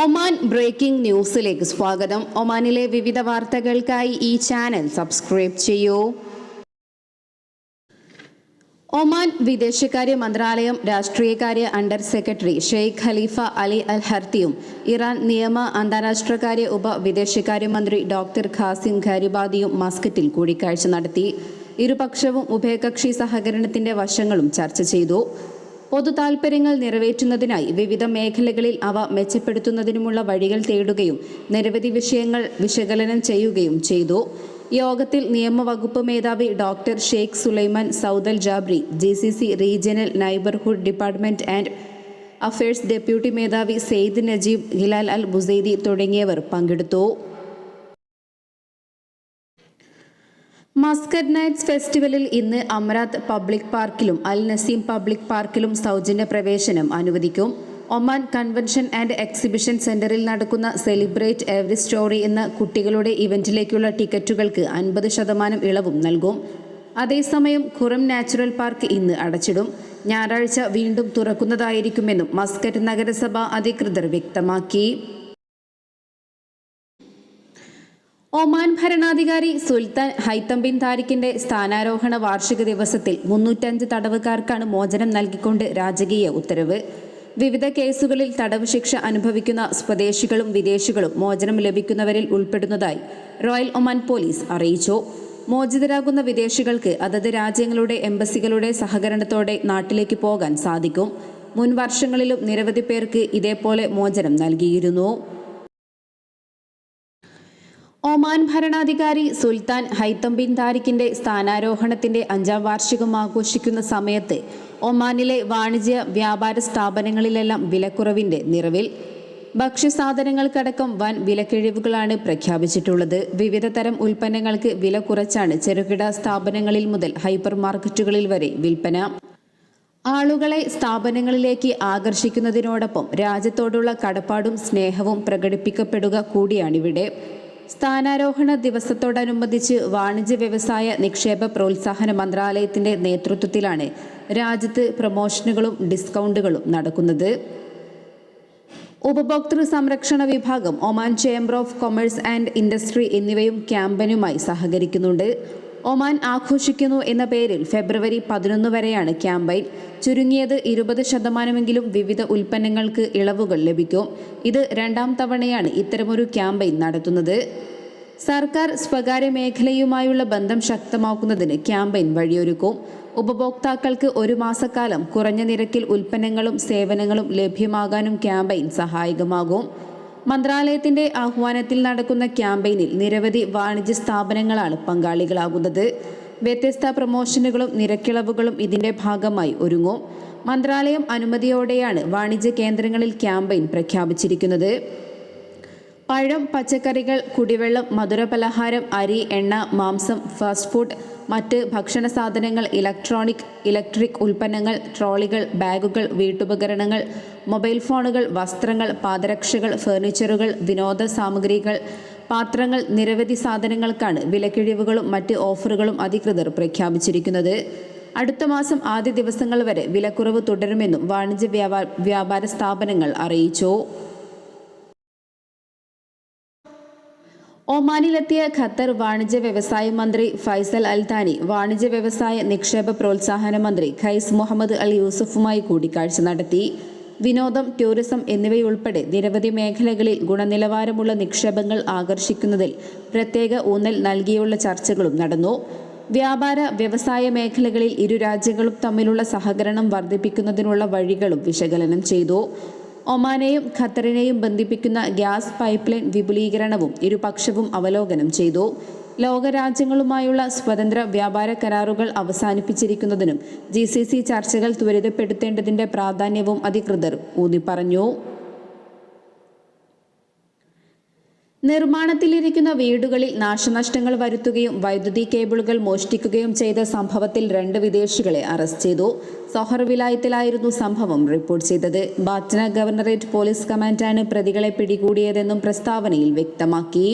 Oman breaking ന്യൂസിലേക്ക് സ്വാഗതം. ഒമാനിലെ വിവിധ വാർത്തകൾക്കായി ഈ ചാനൽ സബ്സ്ക്രൈബ് ചെയ്യൂ. ഒമാൻ വിദേശകാര്യ മന്ത്രാലയം രാഷ്ട്രീയകാര്യ under secretary Sheikh Khalifa Ali al ഹർത്തിയും Iran നിയമ അന്താരാഷ്ട്രകാര്യ ഉപ വിദേശകാര്യമന്ത്രി ഡോക്ടർ ഖാസിം ഖാരിബാദിയും മസ്കറ്റിൽ കൂടിക്കാഴ്ച നടത്തി. ഇരുപക്ഷവും ഉഭയകക്ഷി സഹകരണത്തിന്റെ വശങ്ങളും ചർച്ച ചെയ്തു. പൊതു താൽപ്പര്യങ്ങൾ നിറവേറ്റുന്നതിനായി വിവിധ മേഖലകളിൽ അവ മെച്ചപ്പെടുത്തുന്നതിനുമുള്ള വഴികൾ തേടുകയും നിരവധി വിഷയങ്ങൾ വിശകലനം ചെയ്യുകയും ചെയ്തു. യോഗത്തിൽ നിയമവകുപ്പ് മേധാവി doctor Sheikh Sulaiman സൗദൽ Jabri G C C regional neighbourhood department and affairs deputy മേധാവി Said Najib Hilal al Busaidi തുടങ്ങിയവർ പങ്കെടുത്തു. മസ്കറ്റ് നൈറ്റ്സ് ഫെസ്റ്റിവലിൽ ഇന്ന് അമരാത്ത് പബ്ലിക് പാർക്കിലും അൽ നസീം പബ്ലിക് പാർക്കിലും സൗജന്യ പ്രവേശനം അനുവദിക്കും. ഒമാൻ കൺവെൻഷൻ ആൻഡ് എക്സിബിഷൻ സെന്ററിൽ നടക്കുന്ന സെലിബ്രേറ്റ് എവറി സ്റ്റോറി എന്ന കുട്ടികളുടെ ഇവന്റിലേക്കുള്ള ടിക്കറ്റുകൾക്ക് അൻപത് ശതമാനം ഇളവും നൽകും. അതേസമയം ഖുറം നാച്ചുറൽ പാർക്ക് ഇന്ന് അടച്ചിടും. ഞായറാഴ്ച വീണ്ടും തുറക്കുന്നതായിരിക്കുമെന്നും മസ്കറ്റ് നഗരസഭ അധികൃതർ വ്യക്തമാക്കി. ഒമാൻ ഭരണാധികാരി സുൽത്താൻ ഹൈത്തം ബിൻ താരിഖിന്റെ സ്ഥാനാരോഹണ വാർഷിക ദിവസത്തിൽ മുന്നൂറ്റഞ്ച് തടവുകാർക്കാണ് മോചനം നൽകിക്കൊണ്ട് രാജകീയ ഉത്തരവ്. വിവിധ കേസുകളിൽ തടവ് ശിക്ഷ അനുഭവിക്കുന്ന സ്വദേശികളും വിദേശികളും മോചനം ലഭിക്കുന്നവരിൽ ഉൾപ്പെടുന്നതായി റോയൽ ഒമാൻ പോലീസ് അറിയിച്ചു. മോചിതരാകുന്ന വിദേശികൾക്ക് അതത് രാജ്യങ്ങളുടെ എംബസികളുടെ സഹകരണത്തോടെ നാട്ടിലേക്ക് പോകാൻ സാധിക്കും. മുൻ വർഷങ്ങളിലും നിരവധി പേർക്ക് ഇതേപോലെ മോചനം നൽകിയിരുന്നു. ഒമാൻ ഭരണാധികാരി സുൽത്താൻ ഹൈത്തം ബിൻ താരിഖിന്റെ സ്ഥാനാരോഹണത്തിന്റെ അഞ്ചാം വാർഷികം ആഘോഷിക്കുന്ന സമയത്ത് ഒമാനിലെ വാണിജ്യ വ്യാപാര സ്ഥാപനങ്ങളിലെല്ലാം വിലക്കുറവിന്റെ നിറവിൽ ഭക്ഷ്യസാധനങ്ങൾക്കടക്കം വൻ വിലക്കിഴിവുകളാണ് പ്രഖ്യാപിച്ചിട്ടുള്ളത്. വിവിധ തരം ഉൽപ്പന്നങ്ങൾക്ക് വില കുറച്ചാണ് ചെറുകിട സ്ഥാപനങ്ങളിൽ മുതൽ ഹൈപ്പർ മാർക്കറ്റുകളിൽ വരെ വിൽപ്പന. ആളുകളെ സ്ഥാപനങ്ങളിലേക്ക് ആകർഷിക്കുന്നതിനോടൊപ്പം രാജ്യത്തോടുള്ള കടപ്പാടും സ്നേഹവും പ്രകടിപ്പിക്കപ്പെടുക കൂടിയാണിവിടെ. സ്ഥാനാരോഹണ ദിവസത്തോടനുബന്ധിച്ച് വാണിജ്യ വ്യവസായ നിക്ഷേപ പ്രോത്സാഹന മന്ത്രാലയത്തിന്റെ നേതൃത്വത്തിലാണ് രാജ്യത്ത് പ്രമോഷനുകളും ഡിസ്കൗണ്ടുകളും നടക്കുന്നത്. ഉപഭോക്തൃ സംരക്ഷണ വിഭാഗം Oman chamber of commerce and industry എന്നിവയും ക്യാമ്പയിനുമായി സഹകരിക്കുന്നുണ്ട്. ഒമാൻ ആഘോഷിക്കുന്നു എന്ന പേരിൽ ഫെബ്രുവരി പതിനൊന്ന് വരെയാണ് ക്യാമ്പയിൻ. ചുരുങ്ങിയത് ഇരുപത് ശതമാനമെങ്കിലും വിവിധ ഉൽപ്പന്നങ്ങൾക്ക് ഇളവുകൾ ലഭിക്കും. ഇത് രണ്ടാം തവണയാണ് ഇത്തരമൊരു ക്യാമ്പയിൻ നടത്തുന്നത്. സർക്കാർ സ്വകാര്യ മേഖലയുമായുള്ള ബന്ധം ശക്തമാക്കുന്നതിന് ക്യാമ്പയിൻ വഴിയൊരുക്കും. ഉപഭോക്താക്കൾക്ക് ഒരു മാസക്കാലം കുറഞ്ഞ നിരക്കിൽ ഉൽപ്പന്നങ്ങളും സേവനങ്ങളും ലഭ്യമാകാനും ക്യാമ്പയിൻ സഹായകമാകും. മന്ത്രാലയത്തിന്റെ ആഹ്വാനത്തിൽ നടക്കുന്ന ക്യാമ്പയിനിൽ നിരവധി വാണിജ്യ സ്ഥാപനങ്ങളാണ് പങ്കാളികളാകുന്നത്. വ്യത്യസ്ത പ്രമോഷനുകളും നിരക്കിളവുകളും ഇതിന്റെ ഭാഗമായി ഒരുങ്ങും. മന്ത്രാലയം അനുമതിയോടെയാണ് വാണിജ്യ കേന്ദ്രങ്ങളിൽ ക്യാമ്പയിൻ പ്രഖ്യാപിച്ചിരിക്കുന്നത്. പഴം പച്ചക്കറികൾ കുടിവെള്ളം മധുരപലഹാരം അരി എണ്ണ മാംസം ഫാസ്റ്റ് ഫുഡ് മറ്റ് ഭക്ഷണ സാധനങ്ങൾ ഇലക്ട്രോണിക് ഇലക്ട്രിക് ഉൽപ്പന്നങ്ങൾ ട്രോളികൾ ബാഗുകൾ വീട്ടുപകരണങ്ങൾ മൊബൈൽ ഫോണുകൾ വസ്ത്രങ്ങൾ പാദരക്ഷകൾ ഫർണിച്ചറുകൾ വിനോദ സാമഗ്രികൾ പാത്രങ്ങൾ നിരവധി സാധനങ്ങൾക്കാണ് വിലക്കിഴിവുകളും മറ്റ് ഓഫറുകളും അധികൃതർ പ്രഖ്യാപിച്ചിരിക്കുന്നത്. അടുത്ത മാസം ആദ്യ ദിവസങ്ങൾ വരെ വിലക്കുറവ് തുടരുമെന്നും വാണിജ്യ വ്യാപാര സ്ഥാപനങ്ങൾ അറിയിച്ചു. ഒമാനിലെത്തിയ ഖത്തർ വാണിജ്യ വ്യവസായ മന്ത്രി ഫൈസൽ അൽ താനി വാണിജ്യ വ്യവസായ നിക്ഷേപ പ്രോത്സാഹന മന്ത്രി ഖൈസ് മുഹമ്മദ് അൽ യൂസഫുമായി കൂടിക്കാഴ്ച നടത്തി. വിനോദം ടൂറിസം എന്നിവയുൾപ്പെടെ നിരവധി മേഖലകളിൽ ഗുണനിലവാരമുള്ള നിക്ഷേപങ്ങൾ ആകർഷിക്കുന്നതിൽ പ്രത്യേക ഊന്നൽ നൽകിയുള്ള ചർച്ചകളും നടന്നു. വ്യാപാര വ്യവസായ മേഖലകളിൽ ഇരു രാജ്യങ്ങളും തമ്മിലുള്ള സഹകരണം വർദ്ധിപ്പിക്കുന്നതിനുള്ള വഴികളും വിശകലനം ചെയ്തു. ഒമാനെയും ഖത്തറിനെയും ബന്ധിപ്പിക്കുന്ന ഗ്യാസ് പൈപ്പ് ലൈൻ വിപുലീകരണവും ഇരുപക്ഷവും അവലോകനം ചെയ്തു. ലോകരാജ്യങ്ങളുമായുള്ള സ്വതന്ത്ര വ്യാപാര കരാറുകൾ അവസാനിപ്പിച്ചിരിക്കുന്നതിനും ജി ചർച്ചകൾ ത്വരിതപ്പെടുത്തേണ്ടതിന്റെ പ്രാധാന്യവും അധികൃതർ ഊന്നിപ്പറഞ്ഞു. നിർമ്മാണത്തിലിരിക്കുന്ന വീടുകളിൽ നാശനഷ്ടങ്ങൾ വരുത്തുകയും വൈദ്യുതി കേബിളുകൾ മോഷ്ടിക്കുകയും ചെയ്ത സംഭവത്തിൽ രണ്ട് വിദേശികളെ അറസ്റ്റ് ചെയ്തു. സൊഹർ വിലായത്തിലായിരുന്നു സംഭവം റിപ്പോർട്ട് ചെയ്തത്. ബാറ്റ്ന ഗവർണറേറ്റ് പോലീസ് കമാൻഡാണ് പ്രതികളെ പിടികൂടിയതെന്നും പ്രസ്താവനയിൽ വ്യക്തമാക്കി.